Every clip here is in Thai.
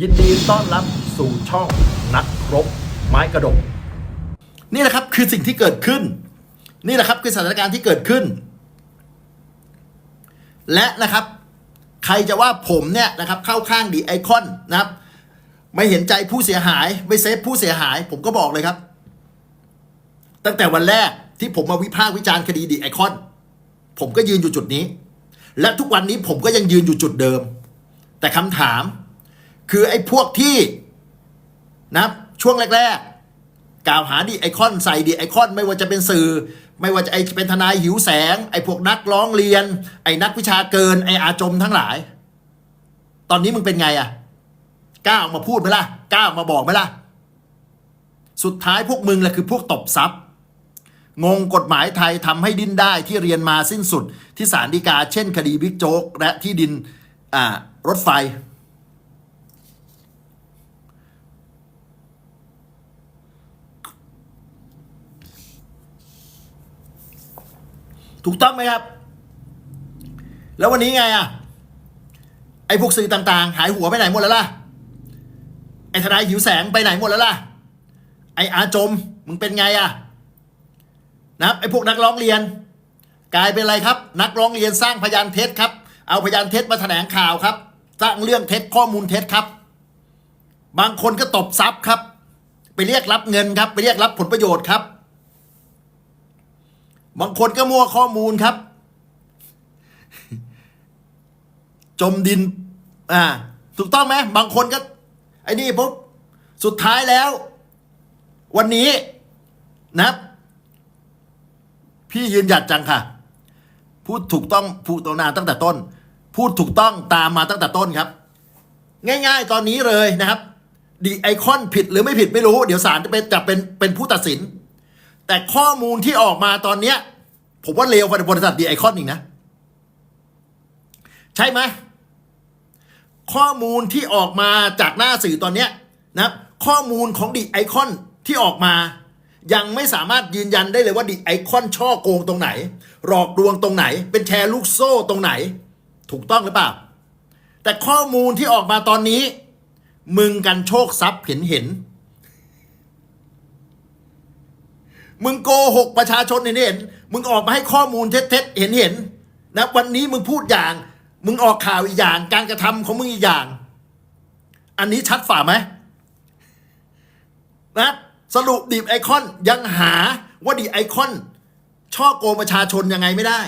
ยินดีต้อนรับสู่ช่องนักรบไม้กระดก นี่แหละครับคือสิ่งที่เกิดขึ้น นี่แหละครับคือสถานการณ์ที่เกิดขึ้น และนะครับ ใครจะว่าผมเนี่ยนะครับเข้าข้างดีไอคอนนะครับ ไม่เห็นใจผู้เสียหาย ไม่เซฟผู้เสียหาย ผมก็บอกเลยครับ ตั้งแต่วันแรกที่ผมมาวิพากษ์วิจารณ์คดีดีไอคอน ผมก็ยืนอยู่จุดนี้ และทุกวันนี้ผมก็ยังยืนอยู่จุดเดิม แต่คำถาม คือไอ้พวกที่นะช่วงแรกๆ กล่าวหาดีไอคอนใส่ดีไอคอนไม่ว่าจะเป็นสื่อ ไม่ว่าจะไอเป็นทนายหิวแสง ไอพวกนักร้องเรียน ไอนักวิชาเกิน ไออาจมทั้งหลาย ตอนนี้มึงเป็นไงอะกล้าออกมาพูดไหมล่ะกล้าออกมาบอกไหมล่ะ สุดท้ายพวกมึงแหละคือพวกตบทรัพย์งงกฎหมายไทยทำให้ดิ้นได้ที่เรียนมาสิ้นสุดที่ศาลฎีกา เช่น คดีบิ๊กโจ๊กและที่ดินรถไฟ ถูกต้องไหมครับ แล้ววันนี้ไงอะ ไอ้พวกสื่อต่างๆ หายหัวไปไหนหมดแล้วล่ะ ไอ้ทนายหิวแสงไปไหนหมดแล้วล่ะ ไอ้อาจมมึงเป็นไงอะนะครับไอ้พวกนักร้องเรียน กลายเป็นอะไรครับ นักร้องเรียนสร้างพยานเท็จครับ เอาพยานเท็จมาแถลงข่าวครับ สร้างเรื่องเท็จข้อมูลเท็จครับ บางคนก็ตบทรัพย์ครับ ไปเรียกรับเงินครับ ไปเรียกรับผลประโยชน์ครับ บางคนก็มัวข้อมูลครับ จมดิน อ่า ถูกต้องไหมบางคนก็ ไอ้นี่ปุ๊บสุดท้ายแล้ว วันนี้นะพี่ยืนหยัดจังค่ะ พูดถูกต้องพูดตนาตั้งแต่ต้น พูดถูกต้องตามมาตั้งแต่ต้นครับ ง่าย ๆ ตอนนี้เลยนะครับ ดีไอคอนผิดหรือไม่ผิดไม่รู้ เดี๋ยวศาลจะเป็นจะเป็นเป็นผู้ตัดสิน แต่ข้อมูลที่ออกมาตอนเนี้ย ผมว่าเลวกว่าบริษัทดีไอคอนอีกนะ ใช่ไหมข้อมูลที่ออกมาจากหน้าสื่อตอนเนี้ยนะข้อมูลของดีไอคอนที่ออกมา ยังไม่สามารถยืนยันได้เลยว่าดีไอคอนช่อโกงตรงไหน หลอกลวงตรงไหน เป็นแชร์ลูกโซ่ตรงไหน ถูกต้องหรือเปล่า แต่ข้อมูลที่ออกมาตอนนี้ มึงกันโชคทรัพย์เห็นเห็น มึงโกหกประชาชนเห็นเห็น มึงออกมาให้ข้อมูลเท็จๆเห็นเห็นนะวันนี้มึงพูดอย่าง มึงออกข่าวอีกอย่าง การกระทำของมึงอีกอย่าง อันนี้ชัดฝ่าไหมนะสรุปดีไอคอนยังหาว่าดีไอคอน ช่อโกงประชาชนยังไงไม่ได้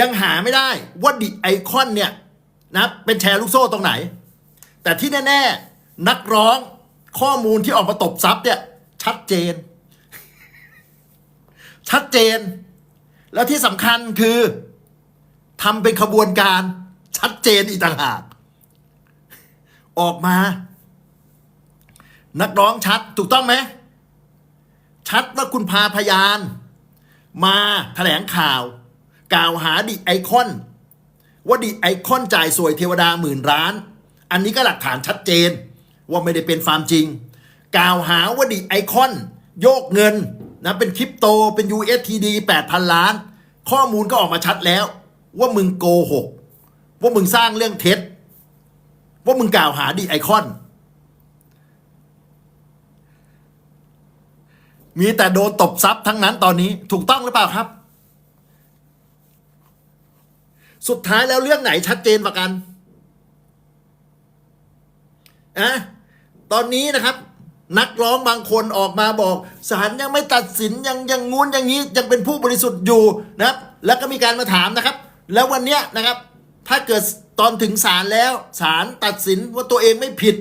ยังหาไม่ได้ว่าดีไอคอนเนี่ยนะเป็นแชร์ลูกโซ่ตรงไหน แต่ที่แน่ ๆ นักร้องข้อมูลที่ออกมาตบซับเนี่ยชัดเจน ชัดเจน แล้วที่สำคัญคือทำเป็นขบวนการชัดเจนอีกต่างหากออกมา นักร้องชัดถูกต้องไหม ชัดว่าคุณพาพยาน มาแถลงข่าว กล่าวหาดิไอคอน ว่าดิไอคอนจ่ายสวยเทวดาหมื่นล้าน อันนี้ก็หลักฐานชัดเจน ว่าไม่ได้เป็นฟามจริง กล่าวหาว่าดิไอคอน โยกเงิน นะเป็นคริปโตเป็น USTD 8,000 ล้าน ข้อมูลก็ออกมาชัดแล้ว ว่ามึงโกหก ว่ามึงสร้างเรื่องเท็จ ว่ามึงกล่าวหาดิไอคอน มีแต่โดนตบซับทั้งนั้นตอนนี้ถูกต้องหรือเปล่าครับ สุดท้ายแล้วเรื่องไหนชัดเจนกว่ากันอะตอนนี้นะครับ นักร้องบางคนออกมาบอกศาลยังไม่ตัดสินยังยังงู้นอย่างนี้ยังเป็นผู้บริสุทธิ์อยู่นะครับแล้วก็มีการมาถามนะครับ แล้ววันเนี้ยนะครับถ้าเกิดตอนถึงศาลแล้วศาลตัดสินว่าตัวเองไม่ผิด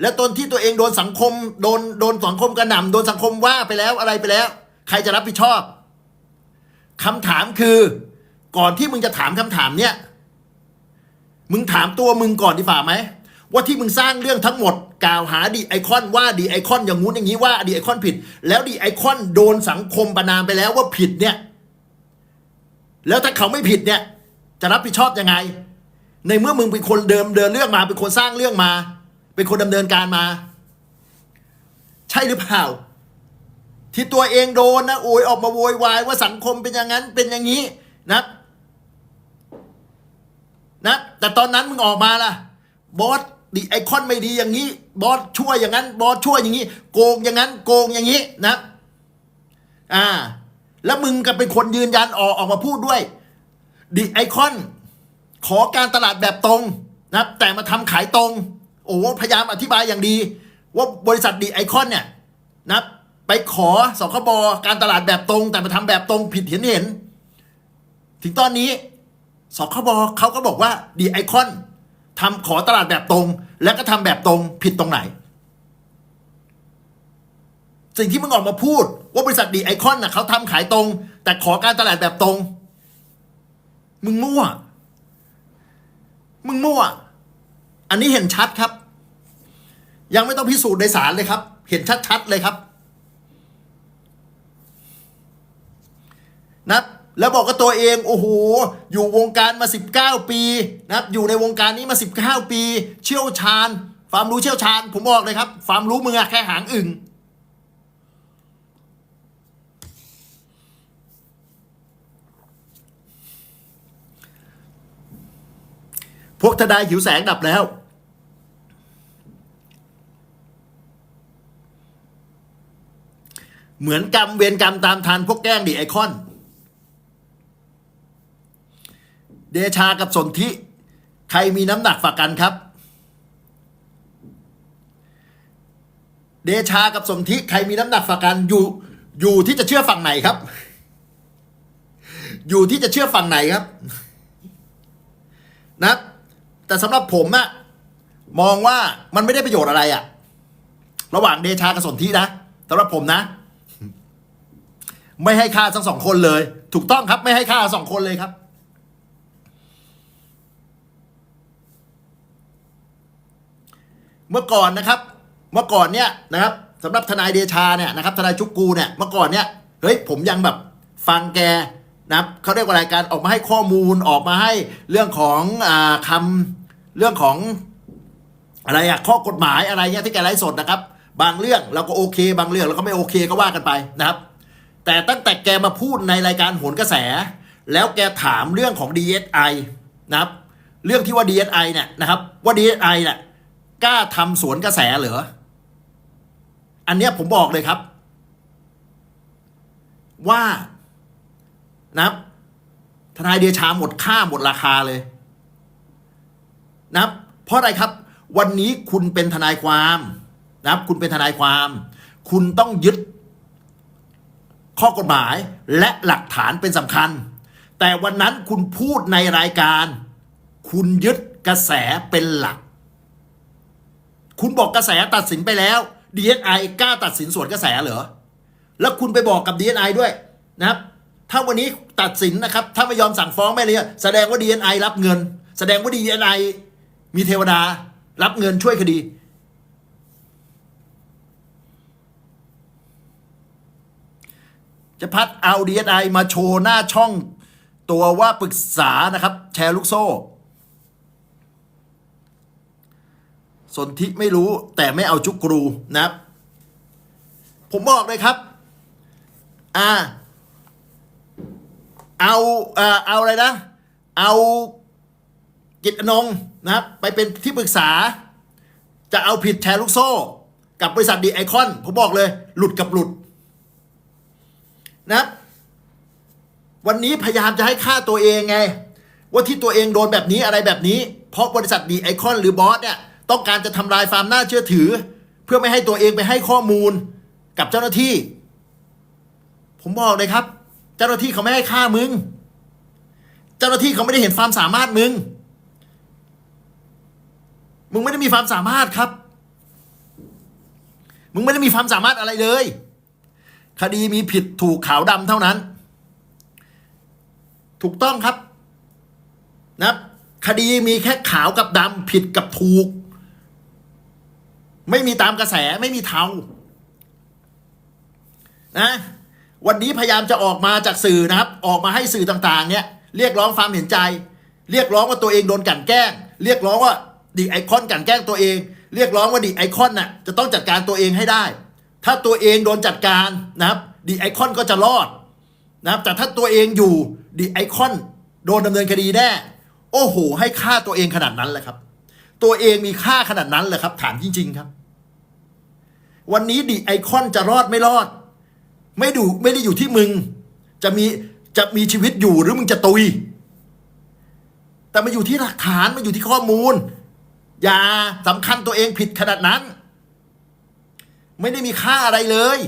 และตอนที่ตัวเองโดนสังคมโดนโดนสังคมกระหน่ำโดนสังคมว่าไปแล้วอะไรไปแล้ว ใครจะรับผิดชอบคำถามคือก่อนที่มึงจะถามคำถามเนี้ยมึงถามตัวมึงก่อนดีฝ่าไหม ว่าที่มึงสร้างเรื่องทั้งหมด กล่าวหาดีไอคอนว่าดีไอคอนอย่างงู้นอย่างนี้ว่าดีไอคอนผิด แล้วดีไอคอนโดนสังคมประนามไปแล้วว่าผิดเนี่ย แล้วถ้าเขาไม่ผิดเนี่ย จะรับผิดชอบยังไง ในเมื่อมึงเป็นคนเดิมเดินเรื่องมาเป็นคนสร้างเรื่องมา เป็นคนดำเนินการมา ใช่หรือเปล่า ที่ตัวเองโดนนะโอยออกมาโวยวายว่าสังคมเป็นอย่างนั้นเป็นอย่างนี้นะนะแต่ตอนนั้นมึงออกมาล่ะบอส ดีไอคอนไม่ดีอย่างนี้ บอสช่วยอย่างนั้น บอสช่วยอย่างนี้ โกงอย่างนั้น โกงอย่างนี้นะ อ่า แล้วมึงก็เป็นคนยืนยันออกออกมาพูดด้วยดีไอคอน ขอการตลาดแบบตรงนะแต่มาทำขายตรง โอ้พยายามอธิบายอย่างดี ว่าบริษัทดีไอคอนเนี่ยนะไปขอสคบการตลาดแบบตรง แต่มาทำแบบตรงผิดเห็นเห็น ถึงตอนนี้สคบเขาก็บอกว่าดีไอคอน ทำขอตลาดแบบตรง แล้วก็ทำแบบตรงผิดตรงไหน สิ่งที่มึงออกมาพูด ว่าบริษัทดีไอคอนน่ะเขาทำขายตรง แต่ขอการตลาดแบบตรง มึงมั่ว มึงมั่ว อันนี้เห็นชัดครับ ยังไม่ต้องพิสูจน์ในศาลเลยครับ เห็นชัดๆเลยครับนะครับ แล้วบอกกับตัวเองโอ้โหอยู่วงการมา 19 ปีนะครับอยู่ในวงการนี้มา 19 ปี เชี่ยวชาญความรู้เชี่ยวชาญ ผมบอกเลยครับความรู้มึงอะแค่หางอึ่งพวกทนายหิวแสงดับแล้ว เหมือนกรรมเวรกรรมตามทันพวกแกล้งดิไอคอน เดชากับสนธิใครมีน้ำหนักฝากกันครับ เดชากับสนธิใครมีน้ำหนักฝากกันอยู่อยู่ที่จะเชื่อฝั่งไหนครับ อยู่ที่จะเชื่อฝั่งไหนครับ นะ แต่สำหรับผมอะมองว่ามันไม่ได้ประโยชน์อะไรอะระหว่างเดชากับสนธินะสำหรับผมนะ ไม่ให้ค่าทั้งสองคนเลย ถูกต้องครับไม่ให้ค่าสองคนเลยครับ เมื่อก่อนนะครับ เมื่อก่อนเนี่ยนะครับสำหรับทนายเดชาเนี่ยนะครับทนายจุกกูเนี่ยเมื่อก่อนเนี่ยเฮ้ยผมยังแบบฟังแกนะครับเขาเรียกว่าอะไรการออกมาให้ข้อมูลออกมาให้เรื่องของอ่าคำเรื่องของอะไรอะข้อกฎหมายอะไรเงี้ยที่แกไลฟ์สดนะครับ บางเรื่องเราก็โอเค บางเรื่องเราก็ไม่โอเคก็ว่ากันไปนะครับ แต่ตั้งแต่แกมาพูดในรายการโหนกระแส แล้วแกถามเรื่องของ DSI นะครับ เรื่องที่ว่า DSI เนี่ยนะครับว่า DSI เนี่ย กล้าทำสวนกระแสเหรอ อันเนี้ยผมบอกเลยครับ ว่านะทนายเดชาหมดค่าหมดราคาเลยนะเพราะอะไรครับ วันนี้คุณเป็นทนายความนะครับ คุณเป็นทนายความ คุณต้องยึดข้อกฎหมายและหลักฐานเป็นสำคัญ แต่วันนั้นคุณพูดในรายการ คุณยึดกระแสเป็นหลัก คุณบอกกระแสตัดสินไปแล้ว DSI กล้าตัดสินส่วนกระแสเหรอ แล้วคุณไปบอกกับ DSI ด้วยนะครับ ถ้าวันนี้ตัดสินนะครับ ถ้าไม่ยอมสั่งฟ้องไม่เลยแสดงว่า DSI รับเงิน แสดงว่า DSI มีเทวดา รับเงินช่วยคดี จะพัดเอา DSI มาโชว์หน้าช่องตัวว่าปรึกษานะครับ แชร์ลูกโซ่ สนธิไม่รู้แต่ไม่เอาจุกกรูนะครับ ผมบอกเลยครับ อ่า เอาอ่าเอาอะไรนะ เอากิจอนงนะครับ ไปเป็นที่ปรึกษา จะเอาผิดแชร์ลูกโซ่ กับบริษัทดีไอคอน ผมบอกเลย หลุดกับหลุด นะครับ วันนี้พยายามจะให้ค่าตัวเองไง ว่าที่ตัวเองโดนแบบนี้อะไรแบบนี้ เพราะบริษัทดีไอคอนหรือบอสเนี่ย ต้องการจะทำลายความน่าเชื่อถือ เพื่อไม่ให้ตัวเองไปให้ข้อมูลกับเจ้าหน้าที่ ผมบอกเลยครับ เจ้าหน้าที่เขาไม่ให้ค่ามึง เจ้าหน้าที่เขาไม่ได้เห็นความสามารถมึง มึงไม่ได้มีความสามารถครับ มึงไม่ได้มีความสามารถอะไรเลย คดีมีผิดถูกขาวดำเท่านั้น ถูกต้องครับนะครับคดีมีแค่ขาวกับดำผิดกับถูก ไม่มีตามกระแสไม่มีเทานะวันนี้พยายามจะออกมาจากสื่อนะครับ ออกมาให้สื่อต่างๆ เนี่ย เรียกร้องความเห็นใจ เรียกร้องว่าตัวเองโดนกลั่นแกล้ง เรียกร้องว่าดีไอคอนกลั่นแกล้งตัวเอง เรียกร้องว่าดีไอคอนน่ะจะต้องจัดการตัวเองให้ได้ ถ้าตัวเองโดนจัดการนะครับดีไอคอนก็จะรอดนะครับแต่ถ้าตัวเองอยู่ดีไอคอนโดนดำเนินคดีแน่โอ้โห ให้ค่าตัวเองขนาดนั้นแหละครับ ตัวเองมีค่าขนาดนั้นเหรอครับ ถามจริง ๆ ครับ วันนี้ดีไอคอนจะรอดไม่รอด ไม่ดูไม่ได้อยู่ที่มึง จะมีจะมีชีวิตอยู่หรือมึงจะตุย แต่มาอยู่ที่หลักฐานมาอยู่ที่ข้อมูล อย่าสำคัญตัวเองผิดขนาดนั้น ไม่ได้มีค่าอะไรเลย